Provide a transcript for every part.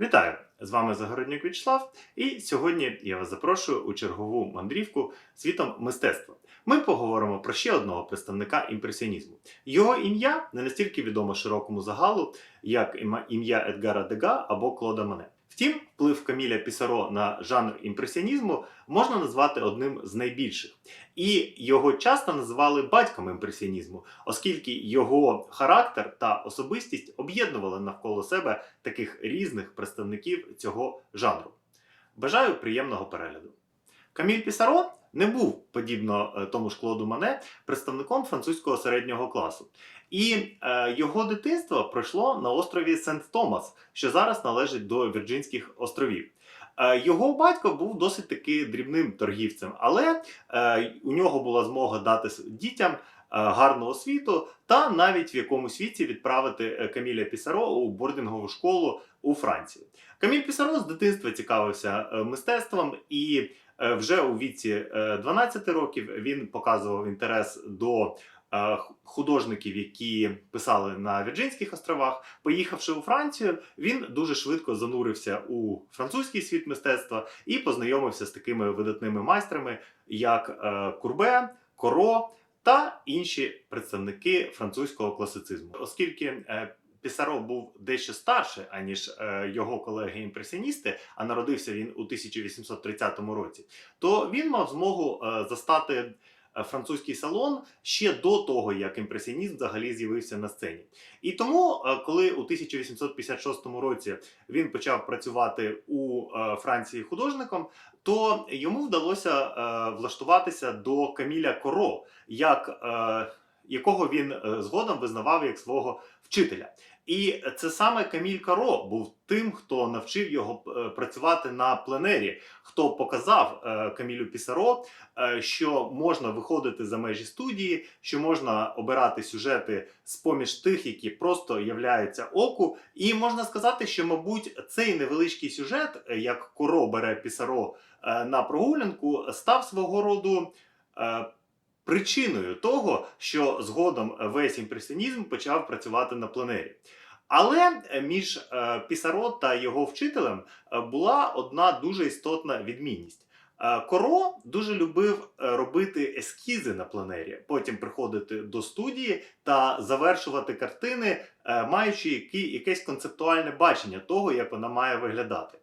Вітаю! З вами Загороднюк Вячеслав, і сьогодні я вас запрошую у чергову мандрівку світом мистецтва. Ми поговоримо про ще одного представника імпресіонізму. Його ім'я не настільки відомо широкому загалу, як ім'я Едгара Дега або Клода Мане. Втім, вплив Каміля Пісаро на жанр імпресіонізму можна назвати одним з найбільших. І його часто називали батьком імпресіонізму, оскільки його характер та особистість об'єднували навколо себе таких різних представників цього жанру. Бажаю приємного перегляду. Каміль Пісаро не був, подібно е, тому ж Клоду Мане, представником французького середнього класу. І е, його дитинство пройшло на острові Сент Томас, що зараз належить до Вірджинських островів. Е, Його батько був досить таки дрібним торгівцем, але е, у нього була змога дати дітям е, гарну освіту та навіть в якомусь віці відправити е, Каміля Пісаро у бордингову школу у Францію. Каміль Пісаро з дитинства цікавився е, мистецтвом і вже у віці е, 12 років він показував інтерес до художників, які писали на Вірджинських островах. Поїхавши у Францію, він дуже швидко занурився у французький світ мистецтва і познайомився з такими видатними майстрами, як е, Курбе, Коро та інші представники французького класицизму. Оскільки е, Пісаро був дещо старше, аніж е, його колеги-імпресіоністи, а народився він у 1830 році, то він мав змогу е, застати е, французький салон ще до того, як імпресіонізм взагалі з'явився на сцені. І тому, е, коли у 1856 році він почав працювати у е, Франції художником, то йому вдалося е, влаштуватися до Каміля Коро, як, е, якого він е, згодом визнавав як свого вчителя. І це саме Каміль Каро був тим, хто навчив його е, працювати на пленері, хто показав е, Камілю Пісаро, е, що можна виходити за межі студії, що можна обирати сюжети з поміж тих, які просто являються оку. І можна сказати, що, мабуть, цей невеличкий сюжет, як Коро бере Пісаро на прогулянку, став свого роду. Причиною того, що згодом весь імпресіонізм почав працювати на пленері. Але між е, Пісаро та його вчителем е, була одна дуже істотна відмінність. Е, Коро дуже любив робити ескізи на пленері, потім приходити до студії та завершувати картини, маючи якесь концептуальне бачення того, як вона має виглядати.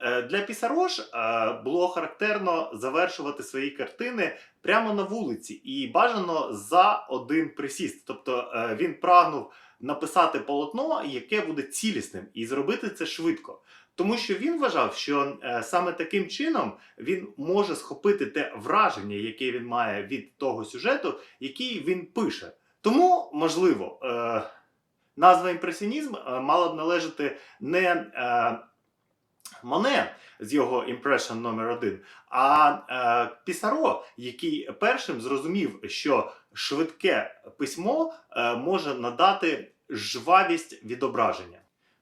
Е, Для Пісаро ж е, було характерно завершувати свої картини прямо на вулиці і бажано за один присіст. Тобто е, він прагнув написати полотно, яке буде цілісним, і зробити це швидко. Тому що він вважав, що саме таким чином він може схопити те враження, яке він має від того сюжету, який він пише. Тому, можливо, назва імпресіонізм мала б належати не Моне з його імпрешн номер один, а е, Пісаро, який першим зрозумів, що швидке письмо е, може надати жвавість відображення.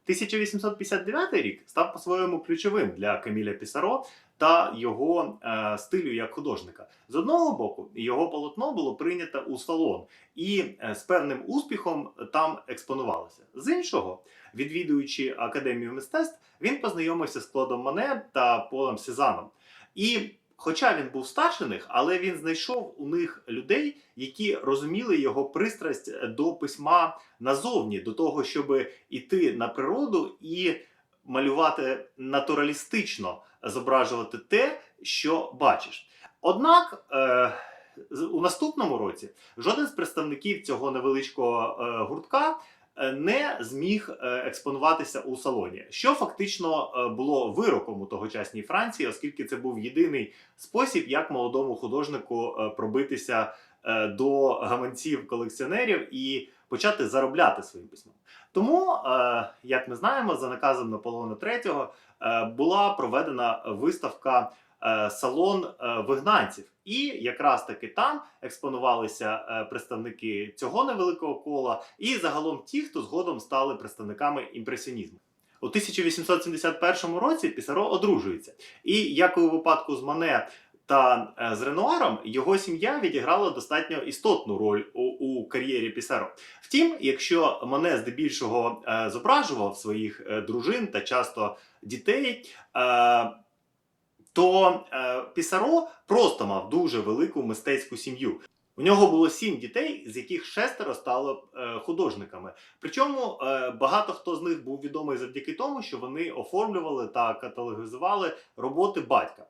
1859 рік став по-своєму ключовим для Каміля Пісаро та його е, стилю як художника. З одного боку, його полотно було прийнято у салон і е, з певним успіхом там експонувалося. З іншого, відвідуючи академію мистецтв, він познайомився з Клодом Мане та Полем Сезаном. І Хоча він був старше них, але він знайшов у них людей, які розуміли його пристрасть до письма назовні, до того, щоб іти на природу і малювати натуралістично, зображувати те, що бачиш. Однак е, у наступному році жоден з представників цього невеличкого е, гуртка е, не зміг е, експонуватися у салоні, що фактично е, було вироком у тогочасній Франції, оскільки це був єдиний спосіб, як молодому художнику е, пробитися е, до гаманців колекціонерів і почати заробляти своїм письмом. Тому, е, як ми знаємо, за наказом Наполеона III е, була проведена виставка е, салон е, вигнанців. І якраз таки там експонувалися е, представники цього невеликого кола, і загалом ті, хто згодом стали представниками імпресіонізму. У 1871 році Пісаро одружується. І як у випадку з Мане та е, з Ренуаром, його сім'я відіграла достатньо істотну роль у, у кар'єрі Пісаро. Втім, якщо Моне здебільшого е, зображував своїх е, дружин та часто дітей, е, то е, Пісаро просто мав дуже велику мистецьку сім'ю. У нього було сім дітей, з яких шестеро стало е, художниками. Причому е, багато хто з них був відомий завдяки тому, що вони оформлювали та каталогізували роботи батька.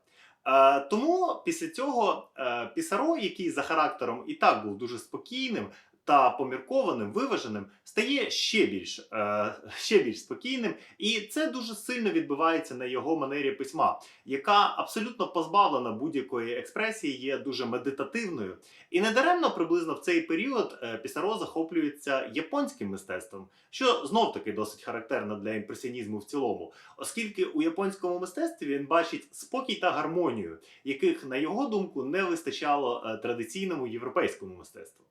Е, тому після цього е, Пісаро, який за характером і так був дуже спокійним та поміркованим, виваженим, стає ще більш, е, ще більш спокійним, і це дуже сильно відбивається на його манері письма, яка абсолютно позбавлена будь-якої експресії, є дуже медитативною. І недаремно приблизно в цей період е, Пісаро захоплюється японським мистецтвом, що знов таки досить характерно для імпресіонізму в цілому, оскільки у японському мистецтві він бачить спокій та гармонію, яких, на його думку, не вистачало е, традиційному європейському мистецтву.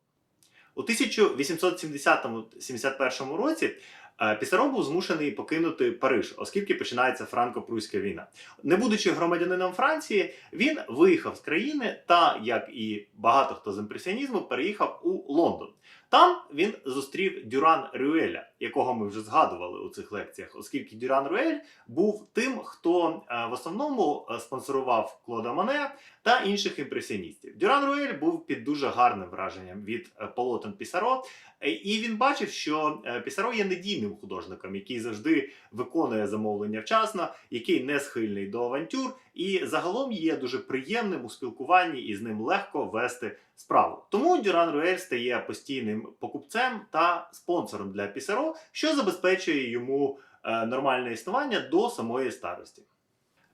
У 1870-71 році е, Пісаро був змушений покинути Париж, оскільки починається франко-пруська війна. Не будучи громадянином Франції, він виїхав з країни та, як і багато хто з імпресіонізму, переїхав у Лондон. Там він зустрів Дюран Рюеля, якого ми вже згадували у цих лекціях, оскільки Дюран Рюель був тим, хто е, в основному е, спонсорував Клода Моне та інших імпресіоністів. Дюран Рюель був під дуже гарним враженням від е, полотен Пісаро, і він бачив, що Пісаро є недійним художником, який завжди виконує замовлення вчасно, який не схильний до авантюр, і загалом є дуже приємним у спілкуванні і з ним легко вести справу. Тому Дюран Руель стає постійним покупцем та спонсором для Пісаро, що забезпечує йому е, нормальне існування до самої старості.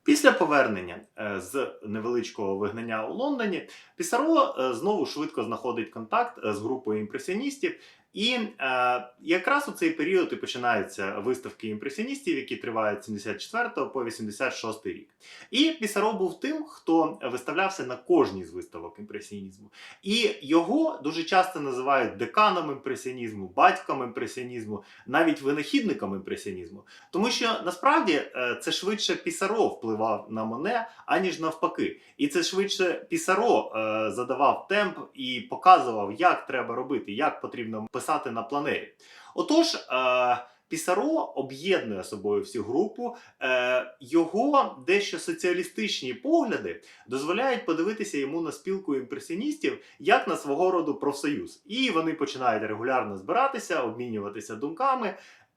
Після повернення е, з невеличкого вигнання у Лондоні Пісаро е, знову швидко знаходить контакт з групою імпресіоністів. І е, якраз у цей період і починаються виставки імпресіоністів, які тривають з 74 по 86 рік. І Пісаро був тим, хто виставлявся на кожній з виставок імпресіонізму. І його дуже часто називають деканом імпресіонізму, батьком імпресіонізму, навіть винахідником імпресіонізму. Тому що насправді е, це швидше Пісаро впливав на Моне, аніж навпаки. І це швидше Пісаро е, задавав темп і показував, як треба робити, як потрібно на планері. Отож, е, Пісаро об'єднує собою всю групу. Е, його дещо соціалістичні погляди дозволяють подивитися йому на спілку імпресіоністів як на свого роду профсоюз. І вони починають регулярно збиратися, обмінюватися думками.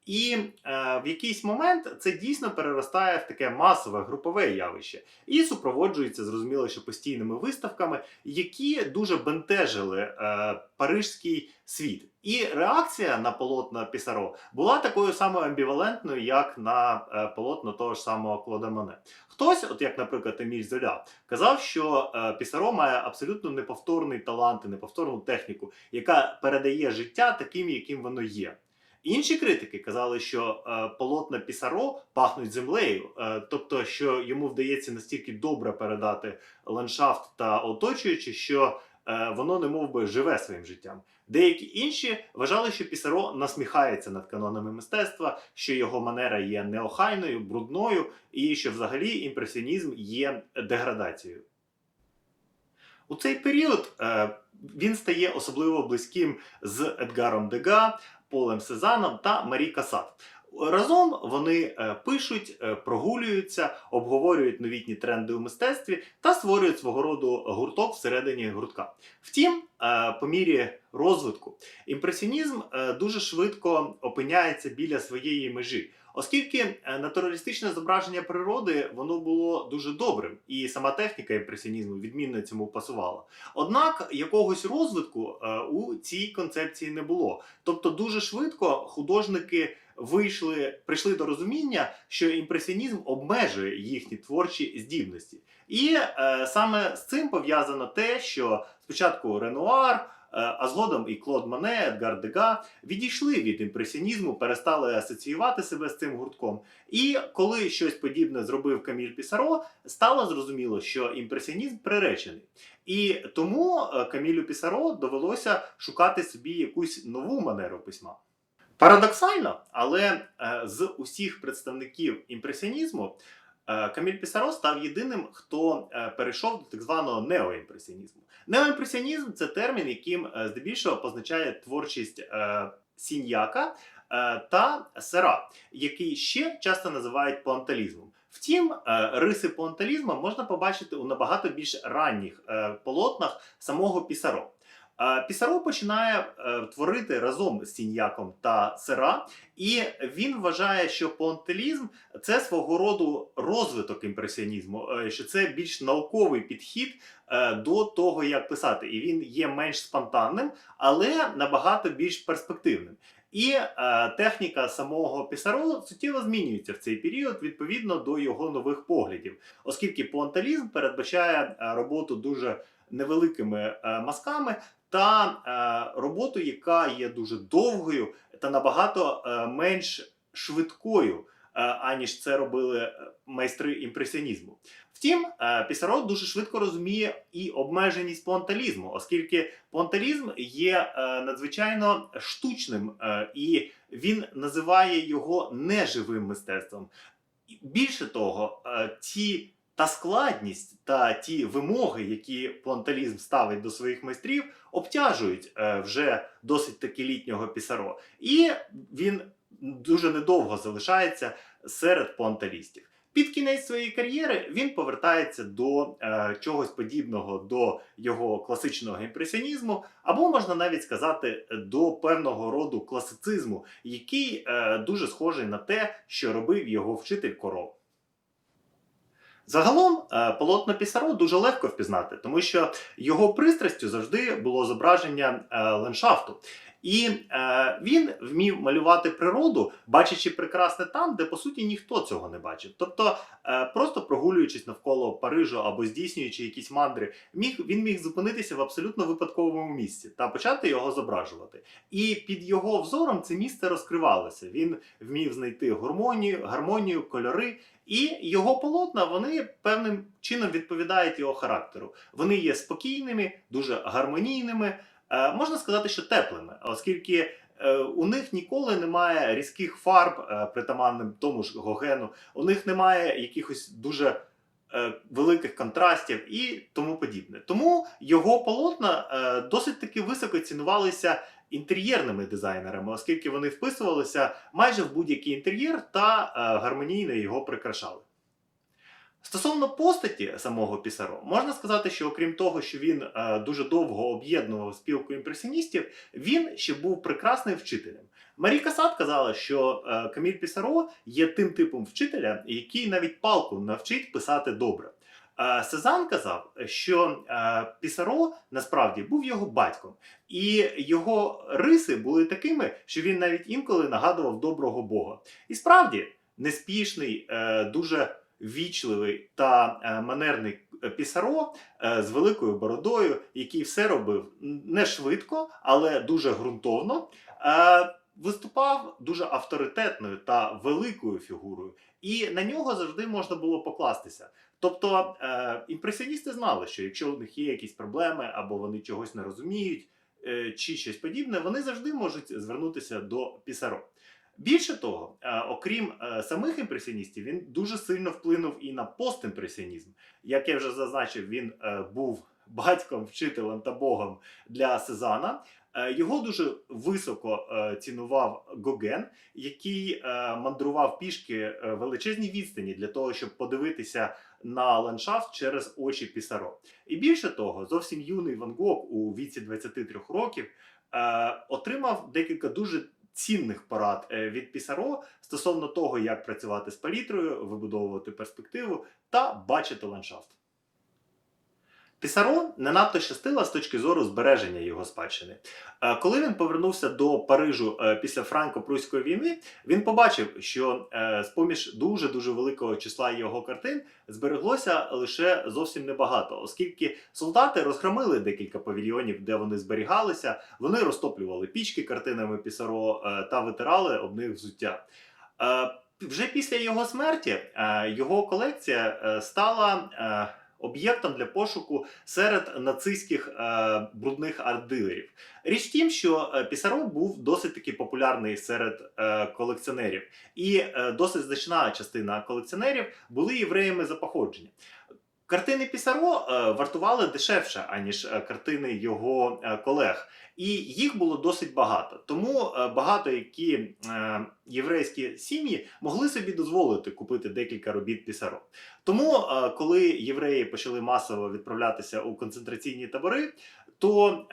І е, в якийсь момент це дійсно переростає в таке масове групове явище і супроводжується, зрозуміло, що постійними виставками, які дуже бентежили е, парижський світ. І реакція на полотна Пісаро була такою самою амбівалентною, як на е, полотно того ж самого Клода Моне. Хтось, от як, наприклад, Еміль Золя, казав, що е, Пісаро має абсолютно неповторний талант і неповторну техніку, яка передає життя таким, яким воно є. Інші критики казали, що е, полотна Пісаро пахнуть землею, е, тобто, що йому вдається настільки добре передати ландшафт та оточуючи, що е, воно не мов би живе своїм життям. Деякі інші вважали, що Пісаро насміхається над канонами мистецтва, що його манера є неохайною, брудною, і що взагалі імпресіонізм є деградацією. У цей період е, він стає особливо близьким з Едгаром Дега, Полем Сезаном та Марі Касат. Разом вони е, пишуть, е, прогулюються, обговорюють новітні тренди у мистецтві та створюють свого роду гурток всередині гуртка. Втім, е, по мірі розвитку імпресіонізм дуже швидко опиняється біля своєї межі. Оскільки натуралістичне зображення природи воно було дуже добрим, і сама техніка імпресіонізму відмінно цьому пасувала. Однак якогось розвитку у цій концепції не було. Тобто, дуже швидко художники вийшли, прийшли до розуміння, що імпресіонізм обмежує їхні творчі здібності. І е, саме з цим пов'язано те, що спочатку Ренуар. Е, А згодом і Клод Мане, Едгар Дега відійшли від імпресіонізму, перестали асоціювати себе з цим гуртком. І коли щось подібне зробив Каміль Пісаро, стало зрозуміло, що імпресіонізм приречений. І тому е, Камілю Пісаро довелося шукати собі якусь нову манеру письма. Парадоксально, але е, з усіх представників імпресіонізму е, Каміль Пісаро став єдиним, хто е, перейшов до так званого неоімпресіонізму. Неоімпресіонізм це термін, яким здебільшого позначає творчість Сіньяка та Сера, який ще часто називають пуанталізмом. Втім, риси пуанталізму можна побачити у набагато більш ранніх полотнах самого Пісаро. Е, Пісаро починає е, творити разом з Сіньяком та Сера, і він вважає, що пуанталізм це свого роду розвиток імпресіонізму, е, що це більш науковий підхід до того, як писати. І він є менш спонтанним, але набагато більш перспективним. І е, техніка самого Пісаро суттєво змінюється в цей період відповідно до його нових поглядів, оскільки пуанталізм передбачає роботу дуже невеликими е, мазками та е, роботу, яка є дуже довгою та набагато е, менш швидкою, е, аніж це робили майстри імпресіонізму. Втім, Пісаро дуже швидко розуміє і обмеженість пуанталізму, оскільки пуанталізм є надзвичайно штучним, і він називає його неживим мистецтвом. Більше того, ті та складність та ті вимоги, які пуанталізм ставить до своїх майстрів, обтяжують е, вже досить таки літнього пісаро. І він дуже недовго залишається серед пуанталістів. Під кінець своєї кар'єри він повертається до е, чогось подібного до його класичного імпресіонізму, або можна навіть сказати до певного роду класицизму, який е, дуже схожий на те, що робив його вчитель Коров. Загалом е, полотно Пісаро дуже легко впізнати, тому що його пристрастю завжди було зображення е, ландшафту. І е, він вмів малювати природу, бачачи прекрасне там, де по суті ніхто цього не бачив. Тобто, е, просто прогулюючись навколо Парижу або здійснюючи якісь мандри, міг він міг зупинитися в абсолютно випадковому місці та почати його зображувати. І під його взором це місце розкривалося. Він вмів знайти гармонію, гармонію, кольори. І його полотна вони певним чином відповідають його характеру. Вони є спокійними, дуже гармонійними, можна сказати, що теплими, оскільки е, у них ніколи немає різких фарб, е, притаманним тому ж Гогену, у них немає якихось дуже е, великих контрастів і тому подібне. Тому його полотна е, досить таки високо цінувалися інтер'єрними дизайнерами, оскільки вони вписувалися майже в будь-який інтер'єр та е, гармонійно його прикрашали. Стосовно постаті самого Пісаро, можна сказати, що окрім того, що він е, дуже довго об'єднував спілку імпресіоністів, він ще був прекрасним вчителем. Марі Касат казала, що е, Каміль Пісаро є тим типом вчителя, який навіть палку навчить писати добре. Е, Сезанн казав, що е, Пісаро насправді був його батьком, і його риси були такими, що він навіть інколи нагадував доброго Бога. І справді неспішний, е, дуже вічливий та е, манерний Пісаро е, з великою бородою, який все робив не швидко, але дуже ґрунтовно. е, Виступав дуже авторитетною та великою фігурою, і на нього завжди можна було покластися. Тобто е, імпресіоністи знали, що якщо у них є якісь проблеми або вони чогось не розуміють, е, чи щось подібне, вони завжди можуть звернутися до Пісаро. Більше того, е, окрім е, самих імпресіоністів, він дуже сильно вплинув і на постімпресіонізм. Як я вже зазначив, він е, був батьком, вчителем та богом для Сезана. Його дуже високо цінував Гоген, який мандрував пішки величезні відстані для того, щоб подивитися на ландшафт через очі Пісаро. І більше того, зовсім юний Ван Гог у віці 23 років отримав декілька дуже цінних порад е, від Пісаро стосовно того, як працювати з палітрою, вибудовувати перспективу та бачити ландшафт. Пісаро не надто щастила з точки зору збереження його спадщини. Е, Коли він повернувся до Парижу е, після Франко-Пруської війни, він побачив, що е, з поміж дуже дуже великого числа його картин збереглося лише зовсім небагато, оскільки солдати розхромили декілька павільйонів, де вони зберігалися. Вони розтоплювали пічки картинами Пісаро та витирали об них взуття. Вже після його смерті його колекція стала. Об'єктом для пошуку серед нацистських е, брудних арт-дилерів. Річ в тім, що е, Пісаро був досить таки популярний серед е, колекціонерів, і е, досить значна частина колекціонерів були євреями за походження. Картини Пісаро е, вартували дешевше, аніж е, картини його е, колег. І їх було досить багато. Тому багато які єврейські сім'ї могли собі дозволити купити декілька робіт Пісаро. Тому, коли євреї почали масово відправлятися у концентраційні табори, то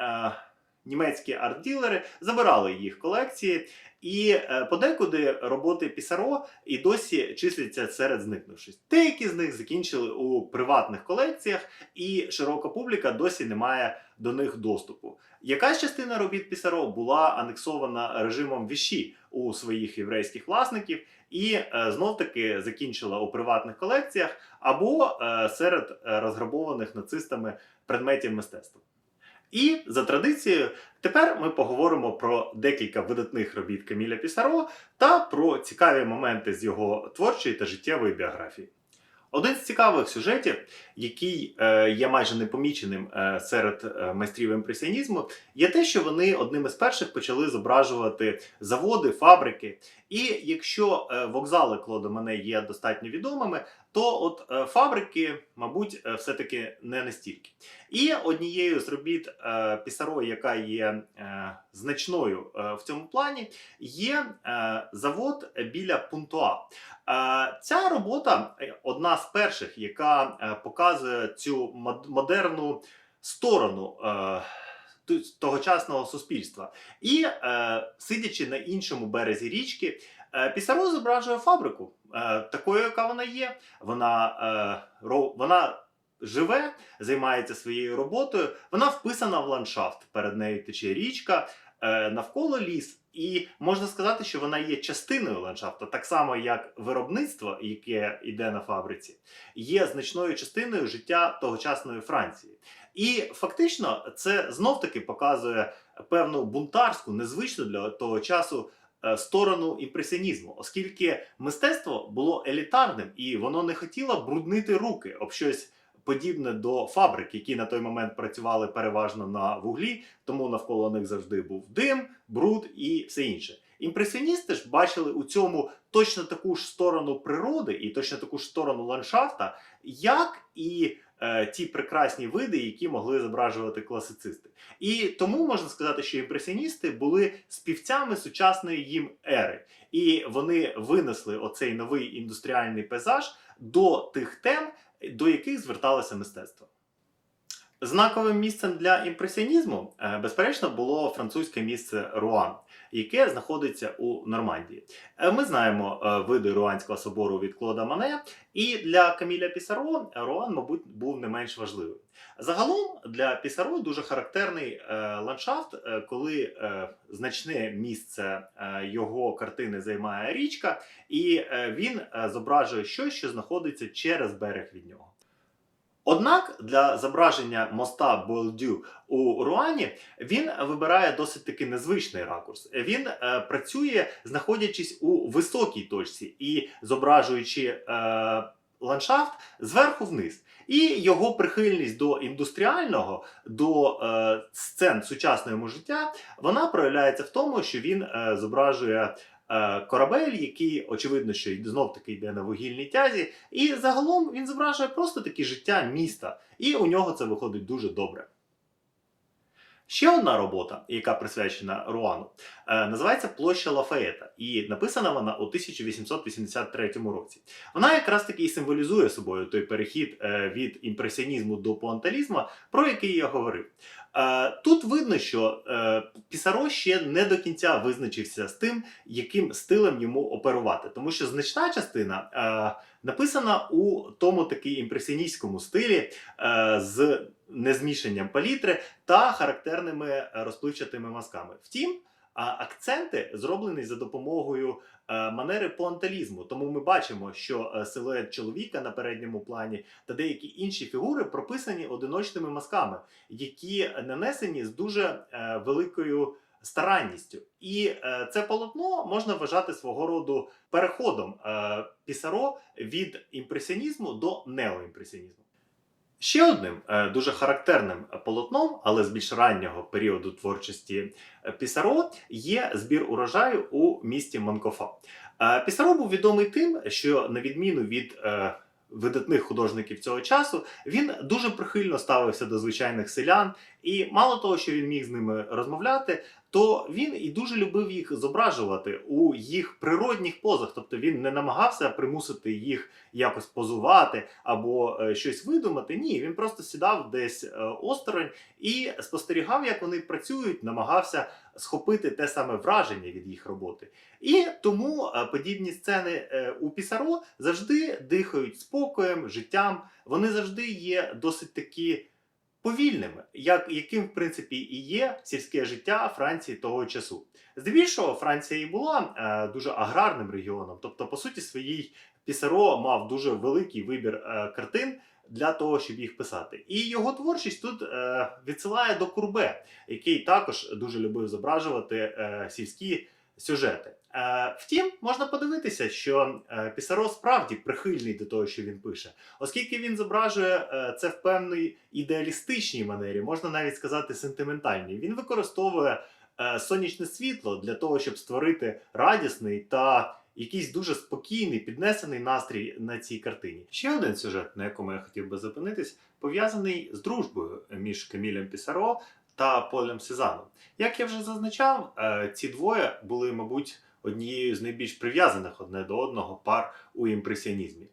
німецькі арт-ділери забирали їх колекції, і е, подекуди роботи Пісаро і досі числяться серед зникнувших. Деякі з них закінчили у приватних колекціях, і широка публіка досі не має до них доступу. Якась частина робіт Пісаро була анексована режимом Віші у своїх єврейських власників, і е, знов таки закінчила у приватних колекціях або е, серед розграбованих нацистами предметів мистецтва. І за традицією, тепер ми поговоримо про декілька видатних робіт Каміля Пісаро та про цікаві моменти з його творчої та життєвої біографії. Один з цікавих сюжетів, який е, є майже непоміченим е, серед е, майстрів імпресіонізму, є те, що вони одним із перших почали зображувати заводи, фабрики. І якщо е, вокзали Клода Мане є достатньо відомими, то от е, фабрики, мабуть, е, все-таки не настільки. І однією з робіт Пісаро, яка є значною в цьому плані, є завод біля Пунтуа. Ця робота одна з перших, яка показує цю модерну сторону. Тогочасного суспільства, і е, сидячи на іншому березі річки, е, Пісаро зображує фабрику е, такою, яка вона є. Вона, е, ро- вона живе, займається своєю роботою. Вона вписана в ландшафт. Перед нею тече річка, е, навколо ліс. І можна сказати, що вона є частиною ландшафту, так само як виробництво, яке йде на фабриці, є значною частиною життя тогочасної Франції. І фактично це знов таки показує певну бунтарську, незвичну для того часу е, сторону імпресіонізму, оскільки мистецтво було елітарним і воно не хотіло бруднити руки об щось подібне до фабрик, які на той момент працювали переважно на вуглі, тому навколо них завжди був дим, бруд і все інше. Імпресіоністи ж бачили у цьому точно таку ж сторону природи і точно таку ж сторону ландшафта, як і е, ті прекрасні види, які могли зображувати класицисти. І тому можна сказати, що імпресіоністи були співцями сучасної їм ери, і вони винесли оцей новий індустріальний пейзаж до тих тем, до яких зверталося мистецтво. Знаковим місцем для імпресіонізму, е, безперечно, було французьке місце Руан, яке знаходиться у Нормандії. Е, Ми знаємо е, види Руанського собору від Клода Мане, і для Каміля Пісаро Руан, мабуть, був не менш важливим. Загалом для Пісаро дуже характерний е, ландшафт, е, коли е, значне місце е, його картини займає річка, і е, він е, зображує щось, що знаходиться через берег від нього. Однак для зображення моста Болдю у Руані він вибирає досить таки незвичний ракурс. Він е, працює, знаходячись у високій точці і зображуючи е, ландшафт зверху вниз. І його прихильність до індустріального, до е, сцен сучасного життя, вона проявляється в тому, що він е, зображує корабель, який, очевидно, що знов таки йде на вугільній тязі, і загалом він зображує просто таке життя міста, і у нього це виходить дуже добре. Ще одна робота, яка присвячена Руану, е, називається Площа Лафаєта, і написана вона у 1883 році. Вона якраз таки і символізує собою той перехід е, від імпресіонізму до пуанталізму, про який я говорив. Е, Тут видно, що е, Пісаро ще не до кінця визначився з тим, яким стилем йому оперувати, тому що значна частина е, написана у тому таки імпресіоністському стилі з незмішанням палітри та характерними розпливчатими мазками. Втім, акценти зроблені за допомогою манери пуанталізму. Тому ми бачимо, що е, силует чоловіка на передньому плані та деякі інші фігури прописані одиночними мазками, які нанесені з дуже е, великою старанністю. І е, це полотно можна вважати свого роду переходом е, Пісаро від імпресіонізму до неоімпресіонізму. Ще одним е, дуже характерним полотном, але з більш раннього періоду творчості е, Пісаро, є збір урожаю у місті Манкофа. Е, Пісаро був відомий тим, що на відміну від видатних художників цього часу, він дуже прихильно ставився до звичайних селян, і мало того, що він міг з ними розмовляти, то він і дуже любив їх зображувати у їх природних позах. Тобто він не намагався примусити їх якось позувати або е, щось видумати. Ні, він просто сідав десь е, осторонь і спостерігав, як вони працюють, намагався схопити те саме враження від їх роботи. І тому е, подібні сцени у Пісаро завжди дихають спокоєм, життям. Вони завжди є досить такі повільними, як, яким, в принципі, і є сільське життя Франції того часу. Здебільшого, Франція і була е, дуже аграрним регіоном, тобто, по суті, своїй Пісаро мав дуже великий вибір е, картин. Для того щоб їх писати, і його творчість тут е, відсилає до Курбе, який також дуже любив зображувати е, сільські сюжети. Е, втім, можна подивитися, що е, Пісаро справді прихильний до того, що він пише, оскільки він зображує е, це в певній ідеалістичній манері, можна навіть сказати сентиментальній. Він використовує сонячне світло для того, щоб створити радісний та якийсь дуже спокійний, піднесений настрій на цій картині. Ще один сюжет, на якому я хотів би зупинитись, пов'язаний з дружбою між Камілем Пісаро та Полем Сезаном. Як я вже зазначав, ці двоє були, мабуть, однією з найбільш прив'язаних одне до одного пар у імпресіонізмі.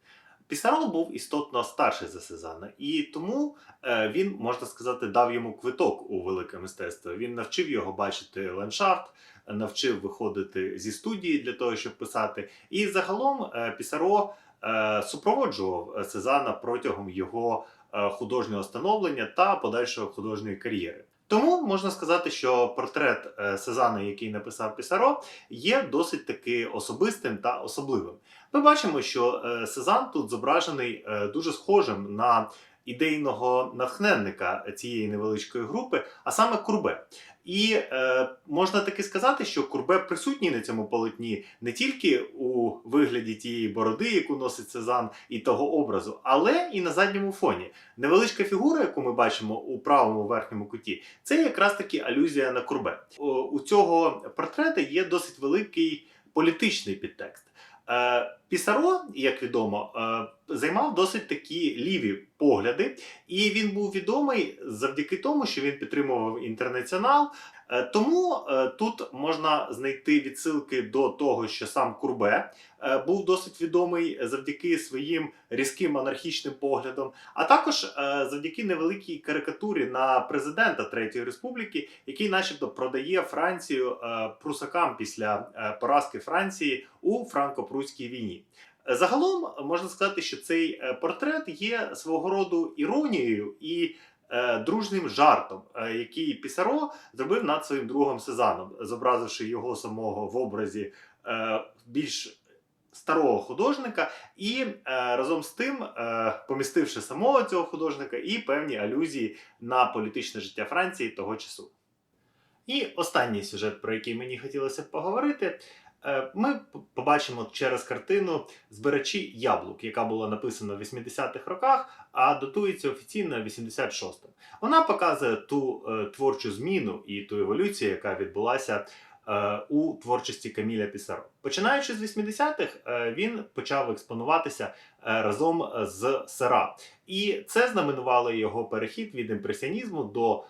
Пісаро був істотно старший за Сезана, і тому е, він, можна сказати, дав йому квиток у велике мистецтво. Він навчив його бачити ландшафт, навчив виходити зі студії для того, щоб писати. І загалом е, Пісаро е, супроводжував Сезана протягом його художнього становлення та подальшої художньої кар'єри. Тому можна сказати, що портрет е, Сезана, який написав Пісаро, є досить таки особистим та особливим. Ми бачимо, що е, Сезан тут зображений е, дуже схожим на ідейного натхненника цієї невеличкої групи, а саме Курбе. І е, можна таки сказати, що Курбе присутній на цьому полотні не тільки у вигляді тієї бороди, яку носить Сезан, і того образу, але і на задньому фоні. Невеличка фігура, яку ми бачимо у правому верхньому куті, це якраз таки алюзія на Курбе. У, цього портрета є досить великий політичний підтекст. Е, Пісаро, як відомо, е, займав досить такі ліві погляди, і він був відомий завдяки тому, що він підтримував інтернаціонал. Е, Тому е, тут можна знайти відсилки до того, що сам Курбе е, був досить відомий завдяки своїм різким анархічним поглядам, а також завдяки невеликій карикатурі на президента Третьої Республіки, який, начебто, продає Францію прусакам після поразки Франції у франко-прусській війні. Загалом можна сказати, що цей портрет є свого роду іронією і е, дружним жартом, е, який Пісаро зробив над своїм другом Сезаном, зобразивши його самого в образі е, більш старого художника, і разом з тим помістивши самого цього художника і певні алюзії на політичне життя Франції того часу. І останній сюжет, про який мені хотілося б поговорити, ми побачимо через картину Збирачі яблук, яка була написана в 80-х роках, а датується офіційно 86-м. Вона показує ту е, творчу зміну і ту еволюцію, яка відбулася е, у творчості Каміля Пісаро. Починаючи з 80-х, е, він почав експонуватися е, разом з Сера. І це знаменувало його перехід від імпресіонізму до е,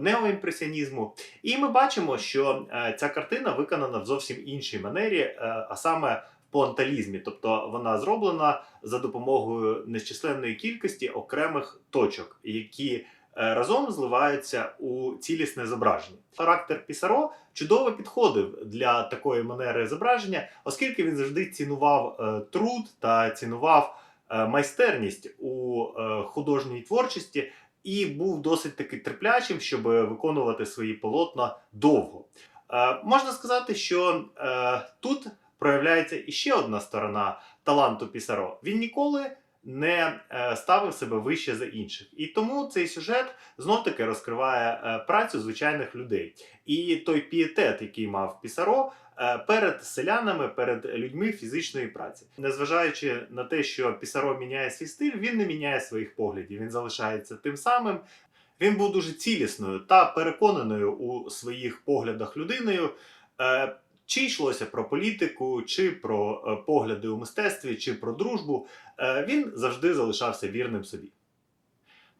неоімпресіонізму. І ми бачимо, що е, ця картина виконана в зовсім іншій манері, е, а саме в планталізмі, тобто вона зроблена за допомогою нещисленної кількості окремих точок, які е, разом зливаються у цілісне зображення. Характер Пісаро чудово підходив для такої манери зображення, оскільки він завжди цінував е, труд та цінував е, майстерність у е, художній творчості і був досить таки терплячим, щоб виконувати свої полотна довго. Е, можна сказати, що е, тут проявляється іще одна сторона таланту Пісаро. Він ніколи не е, ставив себе вище за інших. І тому цей сюжет знов таки розкриває е, працю звичайних людей. І той пієтет, який мав Пісаро, е, перед селянами, перед людьми фізичної праці. Незважаючи на те, що Пісаро міняє свій стиль, він не міняє своїх поглядів. Він залишається тим самим. Він був дуже цілісною та переконаною у своїх поглядах людиною. Е, Чи йшлося про політику, чи про е, погляди у мистецтві, чи про дружбу, е, він завжди залишався вірним собі.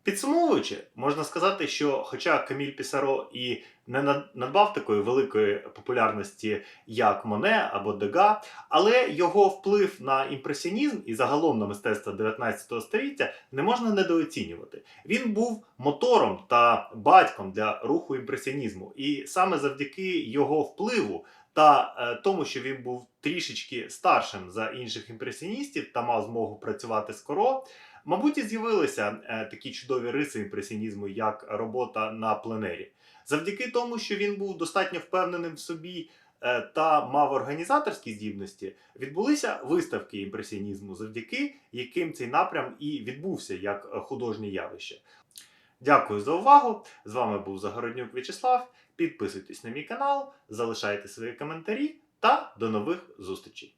Підсумовуючи, можна сказати, що хоча Каміль Пісаро і не надбав такої великої популярності, як Моне або Дега, але його вплив на імпресіонізм і загалом на мистецтво 19 століття не можна недооцінювати. Він був мотором та батьком для руху імпресіонізму, і саме завдяки його впливу та е, тому, що він був трішечки старшим за інших імпресіоністів та мав змогу працювати скоро. Мабуть, і з'явилися е, такі чудові риси імпресіонізму, як робота на пленері. Завдяки тому, що він був достатньо впевненим в собі е, та мав організаторські здібності, відбулися виставки імпресіонізму, завдяки яким цей напрям і відбувся як художнє явище. Дякую за увагу! З вами був Загороднюк В'ячеслав. Підписуйтесь на мій канал, залишайте свої коментарі та до нових зустрічей!